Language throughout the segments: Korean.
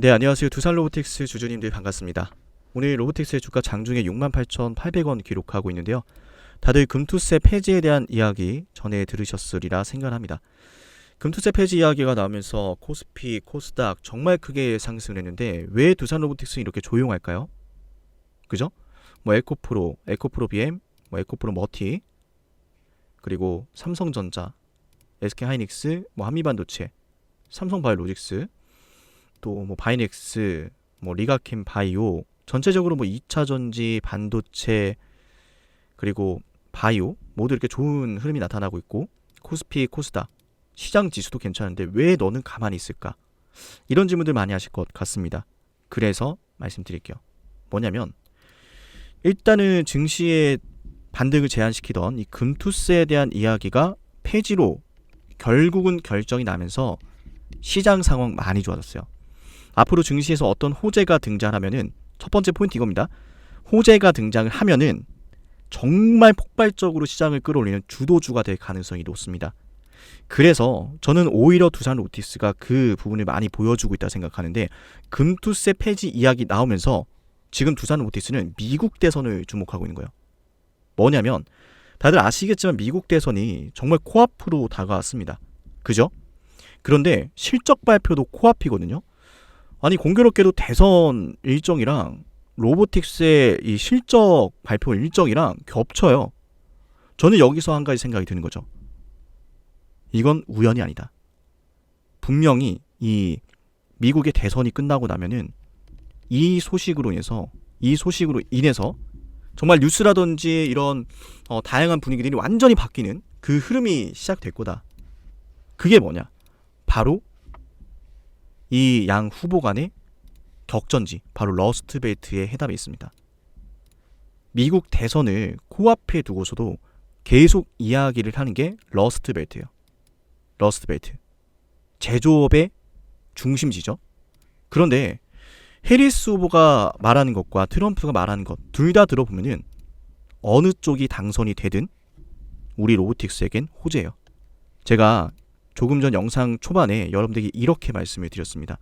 네, 안녕하세요. 두산 로보틱스 주주님들 반갑습니다. 오늘 로보틱스의 주가 장중에 68,800원 기록하고 있는데요. 다들 금투세 폐지에 대한 이야기 전에 들으셨으리라 생각합니다. 금투세 폐지 이야기가 나오면서 코스피, 코스닥 정말 크게 상승을 했는데 왜 두산 로보틱스는 이렇게 조용할까요? 그죠? 뭐 에코프로, 에코프로 BM, 뭐 에코프로 머티, 그리고 삼성전자, SK하이닉스, 뭐 한미반도체, 삼성바이오로직스, 또 뭐 바이넥스, 뭐 리가캠 바이오, 전체적으로 뭐 2차 전지, 반도체, 그리고 바이오 모두 이렇게 좋은 흐름이 나타나고 있고 코스피, 코스닥 시장 지수도 괜찮은데 왜 너는 가만히 있을까? 이런 질문들 많이 하실 것 같습니다. 그래서 말씀드릴게요. 뭐냐면 일단은 증시의 반등을 제한시키던 이 금투세에 대한 이야기가 폐지로 결국은 결정이 나면서 시장 상황 많이 좋아졌어요. 앞으로 증시에서 어떤 호재가 등장하면은 첫 번째 포인트 이겁니다. 호재가 등장을 하면은 정말 폭발적으로 시장을 끌어올리는 주도주가 될 가능성이 높습니다. 그래서 저는 오히려 두산 로티스가 그 부분을 많이 보여주고 있다 생각하는데 금투세 폐지 이야기 나오면서 지금 두산 로티스는 미국 대선을 주목하고 있는 거예요. 뭐냐면 다들 아시겠지만 미국 대선이 정말 코앞으로 다가왔습니다. 그죠? 그런데 실적 발표도 코앞이거든요. 아니 공교롭게도 대선 일정이랑 로보틱스의 이 실적 발표 일정이랑 겹쳐요. 저는 여기서 한 가지 생각이 드는 거죠. 이건 우연이 아니다. 분명히 이 미국의 대선이 끝나고 나면은 이 소식으로 인해서 이 소식으로 인해서 정말 뉴스라든지 이런 어, 다양한 분위기들이 완전히 바뀌는 그 흐름이 시작될 거다. 그게 뭐냐? 바로 이 양 후보 간의 격전지, 바로 러스트벨트에 해답이 있습니다. 미국 대선을 코앞에 두고서도 계속 이야기를 하는 게 러스트벨트예요. 러스트벨트. 제조업의 중심지죠. 그런데 해리스 후보가 말하는 것과 트럼프가 말하는 것 둘 다 들어보면은 어느 쪽이 당선이 되든 우리 로보틱스에겐 호재예요. 제가 조금 전 영상 초반에 여러분들에게 이렇게 말씀을 드렸습니다.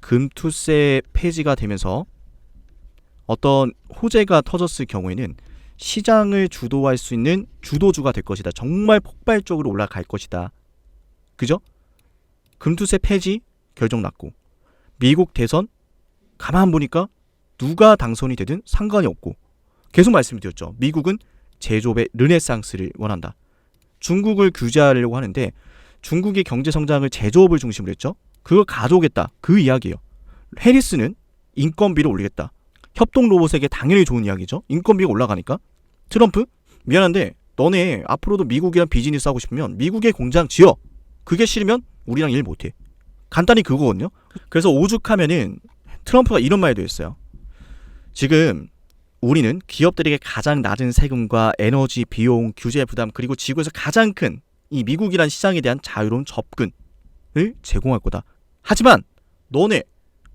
금투세 폐지가 되면서 어떤 호재가 터졌을 경우에는 시장을 주도할 수 있는 주도주가 될 것이다. 정말 폭발적으로 올라갈 것이다. 그죠? 금투세 폐지 결정 났고 미국 대선 가만 보니까 누가 당선이 되든 상관이 없고 계속 말씀드렸죠. 미국은 제조업의 르네상스를 원한다. 중국을 규제하려고 하는데 중국의 경제 성장을 제조업을 중심으로 했죠. 그걸 가져오겠다. 그 이야기예요. 해리스는 인건비를 올리겠다. 협동 로봇에게 당연히 좋은 이야기죠. 인건비가 올라가니까. 트럼프 미안한데 너네 앞으로도 미국이랑 비즈니스 하고 싶으면 미국의 공장 지어. 그게 싫으면 우리랑 일 못해. 간단히 그거거든요. 그래서 오죽하면은 트럼프가 이런 말도 했어요. 지금 우리는 기업들에게 가장 낮은 세금과 에너지 비용, 규제 부담 그리고 지구에서 가장 큰 이 미국이란 시장에 대한 자유로운 접근을 제공할 거다. 하지만 너네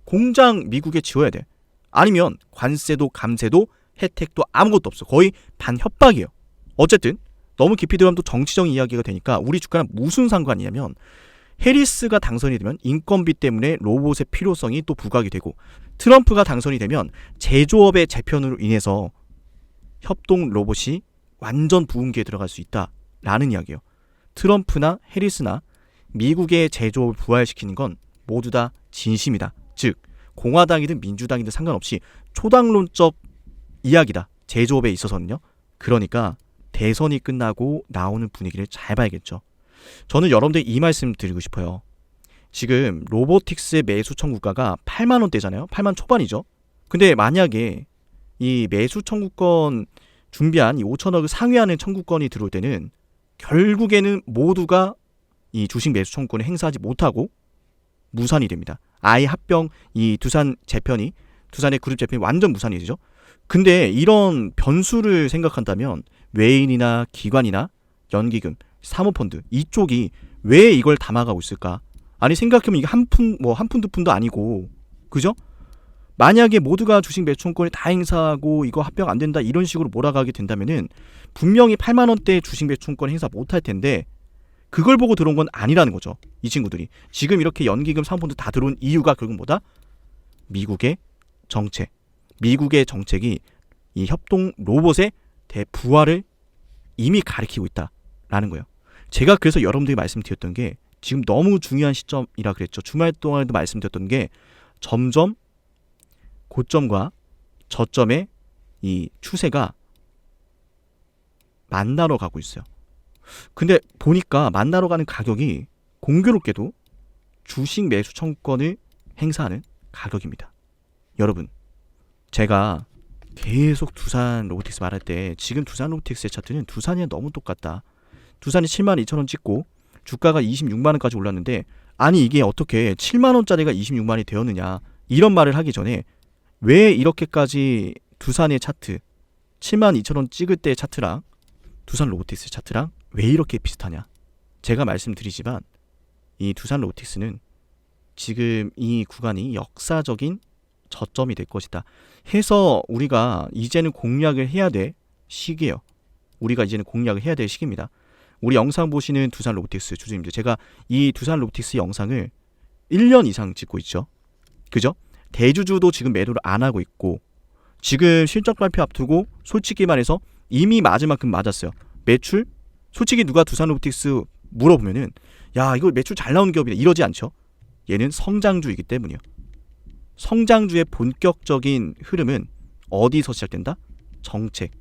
공장 미국에 지어야 돼. 아니면 관세도 감세도 혜택도 아무것도 없어. 거의 반협박이에요. 어쨌든 너무 깊이 들어가면 또 정치적 이야기가 되니까 우리 주가랑 무슨 상관이냐면 해리스가 당선이 되면 인건비 때문에 로봇의 필요성이 또 부각이 되고 트럼프가 당선이 되면 제조업의 재편으로 인해서 협동 로봇이 완전 부흥기에 들어갈 수 있다라는 이야기예요. 트럼프나 해리스나 미국의 제조업을 부활시키는 건 모두 다 진심이다. 즉 공화당이든 민주당이든 상관없이 초당론적 이야기다. 제조업에 있어서는요. 그러니까 대선이 끝나고 나오는 분위기를 잘 봐야겠죠. 저는 여러분들 이 말씀 드리고 싶어요. 지금 로보틱스의 매수 청구가가 8만 원대잖아요. 8만 초반이죠. 근데 만약에 이 매수 청구권 준비한 이 5천억을 상회하는 청구권이 들어올 때는 결국에는 모두가 이 주식 매수 청구권을 행사하지 못하고 무산이 됩니다. 아예 합병 이 두산 재편이 두산의 그룹 재편이 완전 무산이 되죠. 근데 이런 변수를 생각한다면 외인이나 기관이나 연기금, 사모펀드 이쪽이 왜 이걸 담아가고 있을까? 아니 생각해보면 이게 한 푼 뭐 한 푼 두 푼도 아니고 그죠? 만약에 모두가 주식 매수권을 다 행사하고 이거 합병 안 된다 이런 식으로 몰아가게 된다면은 분명히 8만 원대 주식 매수권 행사 못 할 텐데 그걸 보고 들어온 건 아니라는 거죠. 이 친구들이 지금 이렇게 연기금 사모펀드 다 들어온 이유가 결국 뭐다? 미국의 정책, 미국의 정책이 이 협동 로봇의 대부활을 이미 가리키고 있다라는 거예요. 제가 그래서 여러분들이 말씀드렸던 게 지금 너무 중요한 시점이라 그랬죠. 주말 동안에도 말씀드렸던 게 점점 고점과 저점의 이 추세가 만나러 가고 있어요. 근데 보니까 만나러 가는 가격이 공교롭게도 주식 매수 청권을 행사하는 가격입니다. 여러분, 제가 계속 두산 로보틱스 말할 때 지금 두산 로보틱스의 차트는 두산이랑 너무 똑같다. 두산이 7만 2천 원 찍고 주가가 26만 원까지 올랐는데 아니 이게 어떻게 7만 원짜리가 26만이 되었느냐 이런 말을 하기 전에 왜 이렇게까지 두산의 차트 7만 2천 원 찍을 때 차트랑 두산 로보틱스 차트랑 왜 이렇게 비슷하냐? 제가 말씀드리지만 이 두산 로보틱스는 지금 이 구간이 역사적인 저점이 될 것이다. 해서 우리가 이제는 공략을 해야 될 시기예요. 우리가 이제는 공략을 해야 될 시기입니다. 우리 영상 보시는 두산 로보틱스 주주님들 제가 이 두산 로보틱스 영상을 1년 이상 찍고 있죠. 그죠? 대주주도 지금 매도를 안 하고 있고 지금 실적 발표 앞두고 솔직히 말해서 이미 맞을 만큼 맞았어요. 매출 솔직히 누가 두산 로보틱스 물어보면은 야 이거 매출 잘 나오는 기업이다 이러지 않죠. 얘는 성장주이기 때문이요. 성장주의 본격적인 흐름은 어디서 시작된다? 정책,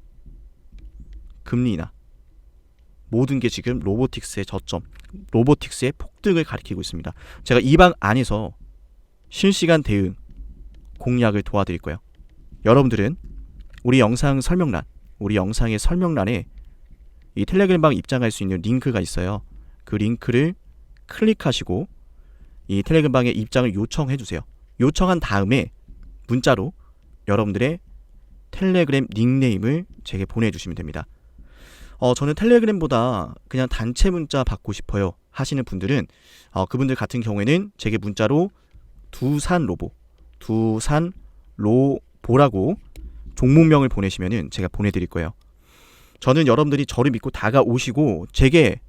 금리 인하. 모든 게 지금 로보틱스의 저점, 로보틱스의 폭등을 가리키고 있습니다. 제가 이 방 안에서 실시간 대응 공략을 도와드릴 거예요. 여러분들은 우리 영상 설명란, 우리 영상의 설명란에 이 텔레그램 방 입장할 수 있는 링크가 있어요. 그 링크를 클릭하시고 이 텔레그램 방에 입장을 요청해 주세요. 요청한 다음에 문자로 여러분들의 텔레그램 닉네임을 제게 보내주시면 됩니다. 어, 저는 텔레그램보다 그냥 단체 문자 받고 싶어요 하시는 분들은 어, 그분들 같은 경우에는 제게 문자로 두산 로보, 두산 로보라고 종목명을 보내시면은 제가 보내드릴 거예요. 저는 여러분들이 저를 믿고 다가오시고 제게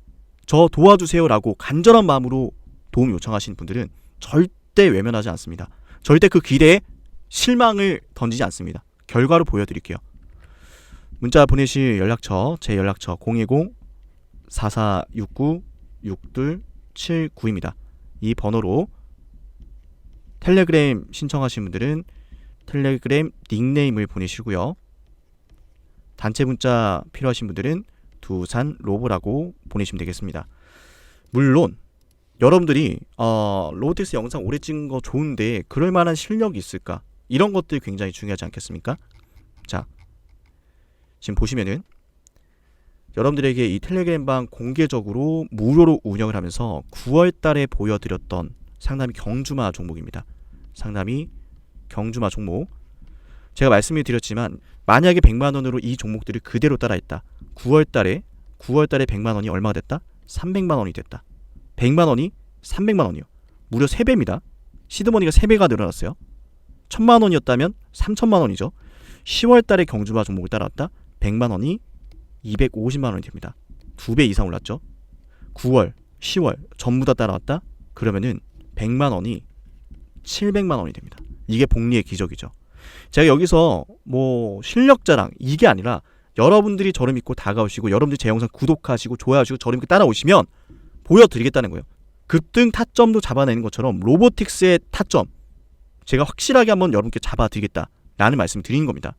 저 도와주세요라고 간절한 마음으로 도움 요청하시는 분들은 절대 외면하지 않습니다. 절대 그 기대에 실망을 던지지 않습니다. 결과로 보여드릴게요. 문자 보내실 연락처 제 연락처 010 4469 6279입니다. 이 번호로 텔레그램 신청하신 분들은 텔레그램 닉네임을 보내시고요. 단체 문자 필요하신 분들은 두산 로보라고 보내시면 되겠습니다. 물론 여러분들이 어, 로보틱스 영상 오래 찍은 거 좋은데 그럴 만한 실력이 있을까? 이런 것들이 굉장히 중요하지 않겠습니까? 자, 지금 보시면은 여러분들에게 이 텔레그램 방 공개적으로 무료로 운영을 하면서 9월 달에 보여드렸던 상담이 경주마 종목입니다. 상담이 경주마 종목. 제가 말씀을 드렸지만 만약에 100만 원으로 이 종목들을 그대로 따라했다. 9월 달에 9월 달에 100만 원이 얼마가 됐다? 300만 원이 됐다. 100만 원이 300만 원이요. 무려 3배입니다. 시드머니가 3배가 늘어났어요. 1000만 원이었다면 3000만 원이죠. 10월 달에 경주마 종목을 따라왔다. 100만 원이 250만 원이 됩니다. 두배 이상 올랐죠. 9월, 10월 전부 다 따라왔다. 그러면은 100만 원이 700만 원이 됩니다. 이게 복리의 기적이죠. 제가 여기서 뭐 실력 자랑 이게 아니라 여러분들이 저를 믿고 다가오시고 여러분들이 제 영상 구독하시고 좋아하시고 저를 믿고 따라오시면 보여드리겠다는 거예요. 급등 타점도 잡아내는 것처럼 로보틱스의 타점 제가 확실하게 한번 여러분께 잡아드리겠다라는 말씀을 드리는 겁니다.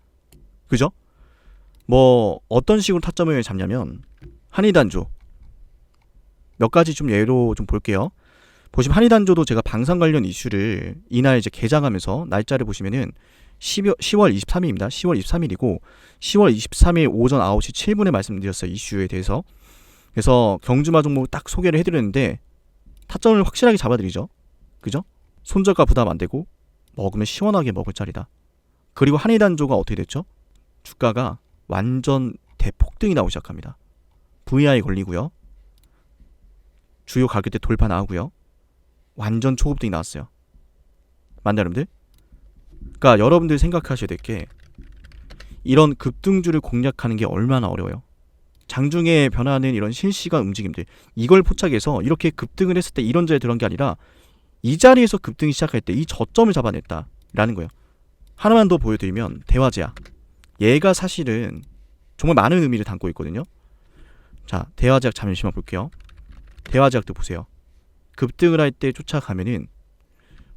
그죠? 뭐 어떤 식으로 타점을 잡냐면 한의단조 몇 가지 좀 예로 좀 볼게요. 보시면 한의단조도 제가 방산 관련 이슈를 이날 이제 개장하면서 날짜를 보시면은 10월, 10월 23일입니다. 10월 23일이고 10월 23일 오전 9시 7분에 말씀드렸어요. 이슈에 대해서. 그래서 경주마 종목 딱 소개를 해드렸는데 타점을 확실하게 잡아드리죠. 그죠? 손절가 부담 안 되고 먹으면 시원하게 먹을 자리다. 그리고 한의단조가 어떻게 됐죠? 주가가 완전 대폭등이 나오기 시작합니다. VI 걸리고요. 주요 가격대 돌파 나오고요. 완전 초급등이 나왔어요. 맞나 여러분들? 그러니까 여러분들 생각하셔야 될 게 이런 급등주를 공략하는 게 얼마나 어려워요. 장중에 변하는 이런 실시간 움직임들 이걸 포착해서 이렇게 급등을 했을 때 이런 자리에 들어간 게 아니라 이 자리에서 급등이 시작할 때 이 저점을 잡아냈다. 라는 거예요. 하나만 더 보여드리면 대화제약. 얘가 사실은 정말 많은 의미를 담고 있거든요. 자, 대화제약 잠시만 볼게요. 대화제약도 보세요. 급등을 할 때 쫓아가면은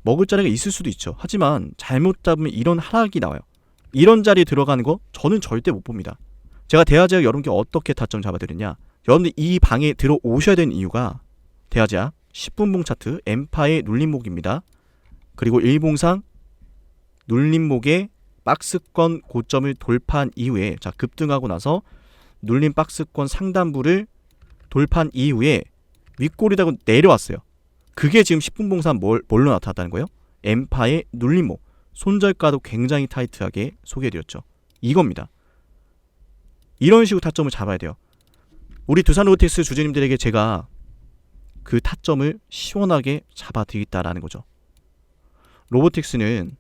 먹을 자리가 있을 수도 있죠. 하지만 잘못 잡으면 이런 하락이 나와요. 이런 자리에 들어가는 거 저는 절대 못 봅니다. 제가 대화제약 여러분께 어떻게 타점 잡아드렸냐? 여러분들 이 방에 들어오셔야 되는 이유가 대화제약 10분봉 차트 엠파의 눌림목입니다. 그리고 일봉상 눌림목의 박스권 고점을 돌파한 이후에 자 급등하고 나서 눌림 박스권 상단부를 돌파한 이후에 윗골이다고 내려왔어요. 그게 지금 10분 봉산 뭘, 뭘로 나타났다는 거예요? 엠파의 눌림목 손절가도 굉장히 타이트하게 소개해드렸죠. 이겁니다. 이런 식으로 타점을 잡아야 돼요. 우리 두산 로보틱스 주주님들에게 제가 그 타점을 시원하게 잡아드리겠다라는 거죠. 로보틱스는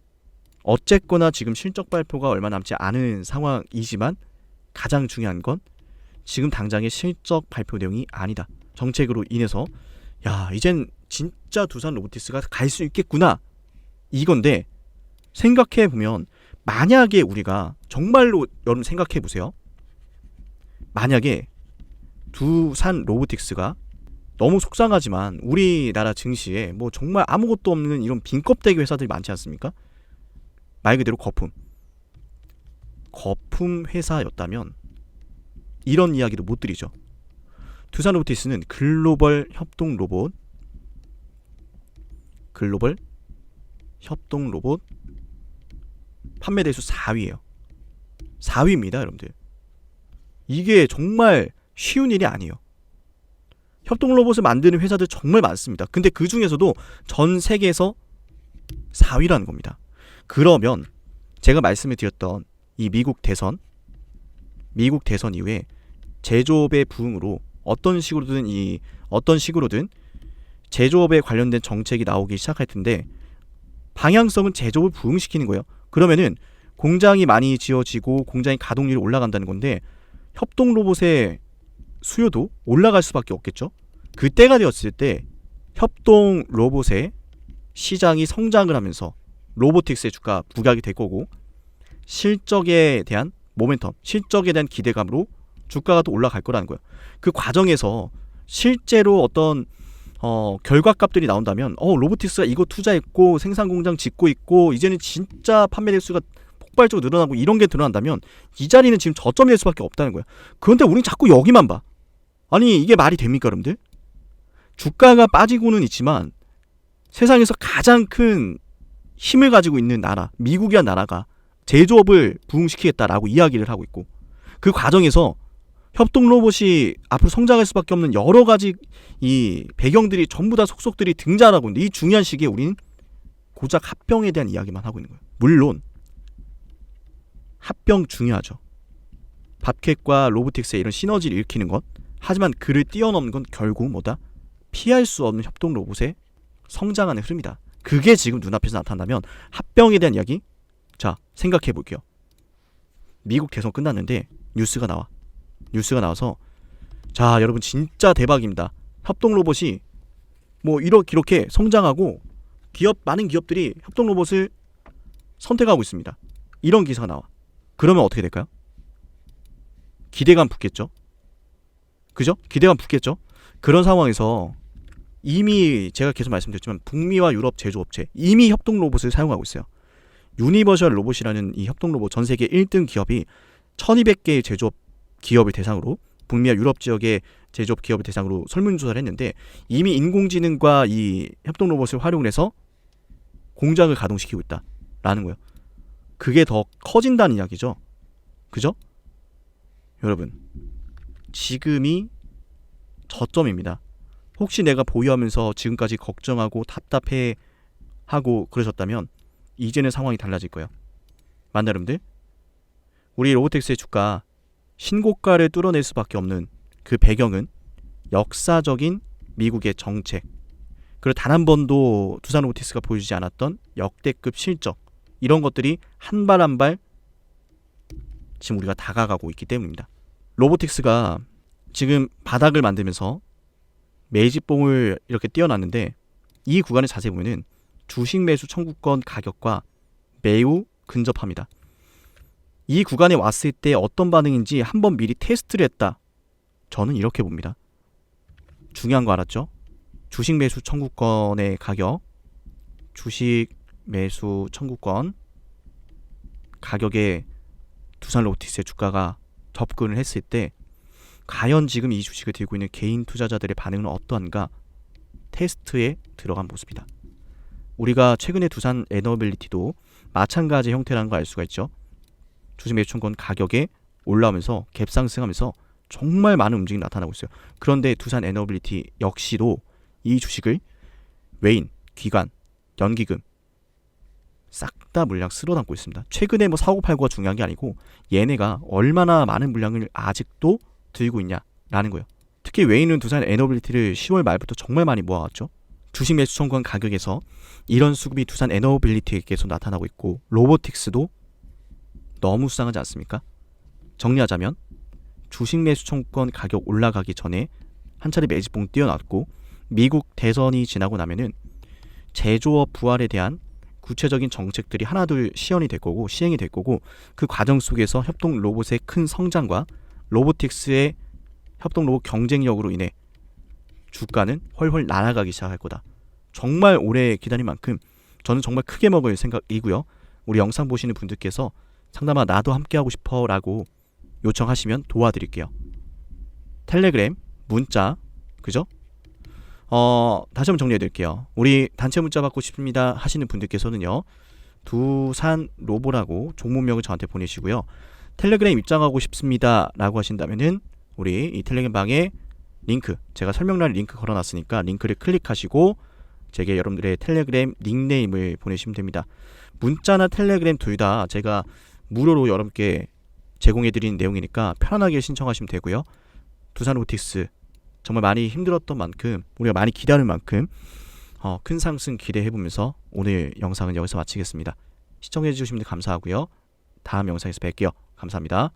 어쨌거나 지금 실적 발표가 얼마 남지 않은 상황이지만 가장 중요한 건 지금 당장의 실적 발표 내용이 아니다. 정책으로 인해서 야 이젠 진짜 두산 로보틱스가 갈 수 있겠구나 이건데 생각해 보면 만약에 우리가 정말로 여러분 생각해 보세요. 만약에 두산 로보틱스가 너무 속상하지만 우리나라 증시에 뭐 정말 아무것도 없는 이런 빈껍데기 회사들이 많지 않습니까? 말 그대로 거품. 거품 회사였다면 이런 이야기도 못 드리죠. 두산 로보틱스는 글로벌 협동 로봇 글로벌 협동 로봇 판매 대수 4위예요. 4위입니다, 여러분들. 이게 정말 쉬운 일이 아니에요. 협동 로봇을 만드는 회사들 정말 많습니다. 근데 그 중에서도 전 세계에서 4위라는 겁니다. 그러면 제가 말씀을 드렸던 이 미국 대선, 미국 대선 이후에 제조업의 부흥으로 어떤 식으로든 이 어떤 식으로든 제조업에 관련된 정책이 나오기 시작할 텐데 방향성은 제조업을 부흥시키는 거예요. 그러면은 공장이 많이 지어지고 공장의 가동률이 올라간다는 건데 협동 로봇의 수요도 올라갈 수밖에 없겠죠. 그때가 되었을 때 협동 로봇의 시장이 성장을 하면서 로보틱스의 주가 부각이 될 거고 실적에 대한 모멘텀, 실적에 대한 기대감으로 주가가 또 올라갈 거라는 거예요. 그 과정에서 실제로 어떤 어, 결과값들이 나온다면 어, 로보틱스가 이거 투자했고 생산 공장 짓고 있고 이제는 진짜 판매 대수가 폭발적으로 늘어나고 이런 게 드러난다면 이 자리는 지금 저점이 될 수밖에 없다는 거야. 그런데 우린 자꾸 여기만 봐. 아니 이게 말이 됩니까, 여러분들? 주가가 빠지고는 있지만 세상에서 가장 큰 힘을 가지고 있는 나라, 미국이란 나라가 제조업을 부흥시키겠다라고 이야기를 하고 있고 그 과정에서 협동 로봇이 앞으로 성장할 수밖에 없는 여러 가지 이 배경들이 전부 다 속속들이 등장하고 있는데 이 중요한 시기에 우리는 고작 합병에 대한 이야기만 하고 있는 거예요. 물론 합병 중요하죠. 밥캣과 로보틱스의 이런 시너지를 일으키는 것. 하지만 그를 뛰어넘는 건 결국 뭐다? 피할 수 없는 협동 로봇의 성장하는 흐름이다. 그게 지금 눈앞에서 나타난다면 합병에 대한 이야기 자 생각해 볼게요. 미국 대선 끝났는데 뉴스가 나와. 뉴스가 나와서 자 여러분 진짜 대박입니다. 협동 로봇이 뭐 이렇게 이렇게 성장하고 기업 많은 기업들이 협동 로봇을 선택하고 있습니다. 이런 기사가 나와. 그러면 어떻게 될까요? 기대감 붙겠죠. 그죠? 기대감 붙겠죠. 그런 상황에서 이미 제가 계속 말씀드렸지만 북미와 유럽 제조업체 이미 협동 로봇을 사용하고 있어요. 유니버셜 로봇이라는 이 협동 로봇 전 세계 1등 기업이 1200개의 제조업 기업을 대상으로 북미와 유럽 지역의 제조업 기업을 대상으로 설문조사를 했는데 이미 인공지능과 이 협동 로봇을 활용해서 공장을 가동시키고 있다라는 거예요. 그게 더 커진다는 이야기죠. 그죠? 여러분, 지금이 저점입니다. 혹시 내가 보유하면서 지금까지 걱정하고 답답해 하고 그러셨다면 이제는 상황이 달라질 거예요. 맞나 여러분들? 우리 로보텍스의 주가 신고가를 뚫어낼 수밖에 없는 그 배경은 역사적인 미국의 정책 그리고 단 한 번도 두산 로보틱스가 보여주지 않았던 역대급 실적 이런 것들이 한 발 한 발 지금 우리가 다가가고 있기 때문입니다. 로보틱스가 지금 바닥을 만들면서 매집봉을 이렇게 띄워놨는데 이 구간을 자세히 보면은 주식 매수 청구권 가격과 매우 근접합니다. 이 구간에 왔을 때 어떤 반응인지 한번 미리 테스트를 했다. 저는 이렇게 봅니다. 중요한 거 알았죠? 주식 매수 청구권의 가격, 주식 매수 청구권 가격에 두산 로보틱스의 주가가 접근을 했을 때 과연 지금 이 주식을 들고 있는 개인 투자자들의 반응은 어떠한가 테스트에 들어간 모습이다. 우리가 최근에 두산 에너빌리티도 마찬가지 형태라는 걸 알 수가 있죠. 주식 매수청권 가격에 올라오면서 갭 상승하면서 정말 많은 움직임이 나타나고 있어요. 그런데 두산 에너빌리티 역시도 이 주식을 외인, 기관, 연기금 싹 다 물량 쓸어담고 있습니다. 최근에 뭐 사고 팔고가 중요한 게 아니고 얘네가 얼마나 많은 물량을 아직도 들고 있냐라는 거예요. 특히 외인은 두산 에너빌리티를 10월 말부터 정말 많이 모아왔죠. 주식 매수 청구한 가격에서 이런 수급이 두산 에너빌리티에게서 나타나고 있고 로보틱스도 너무 수상하지 않습니까? 정리하자면 주식 매수 청구권 가격 올라가기 전에 한 차례 매집봉 뛰어났고 미국 대선이 지나고 나면은 제조업 부활에 대한 구체적인 정책들이 하나둘 시연이 될 거고 시행이 될 거고 그 과정 속에서 협동 로봇의 큰 성장과 로보틱스의 협동 로봇 경쟁력으로 인해 주가는 훨훨 날아가기 시작할 거다. 정말 오래 기다린 만큼 저는 정말 크게 먹을 생각이고요. 우리 영상 보시는 분들께서 상담아 나도 함께 하고 싶어 라고 요청하시면 도와드릴게요. 텔레그램, 문자, 그죠? 어, 다시 한번 정리해 드릴게요. 우리 단체 문자 받고 싶습니다 하시는 분들께서는요. 두산 로보라고 종목명을 저한테 보내시고요. 텔레그램 입장하고 싶습니다 라고 하신다면은 우리 이 텔레그램 방에 링크 제가 설명란에 링크 걸어놨으니까 링크를 클릭하시고 제게 여러분들의 텔레그램 닉네임을 보내시면 됩니다. 문자나 텔레그램 둘 다 제가 무료로 여러분께 제공해드리는 내용이니까 편안하게 신청하시면 되고요. 두산 로틱스 정말 많이 힘들었던 만큼 우리가 많이 기다릴 만큼 어, 큰 상승 기대해보면서 오늘 영상은 여기서 마치겠습니다. 시청해주신 분들 감사하고요. 다음 영상에서 뵐게요. 감사합니다.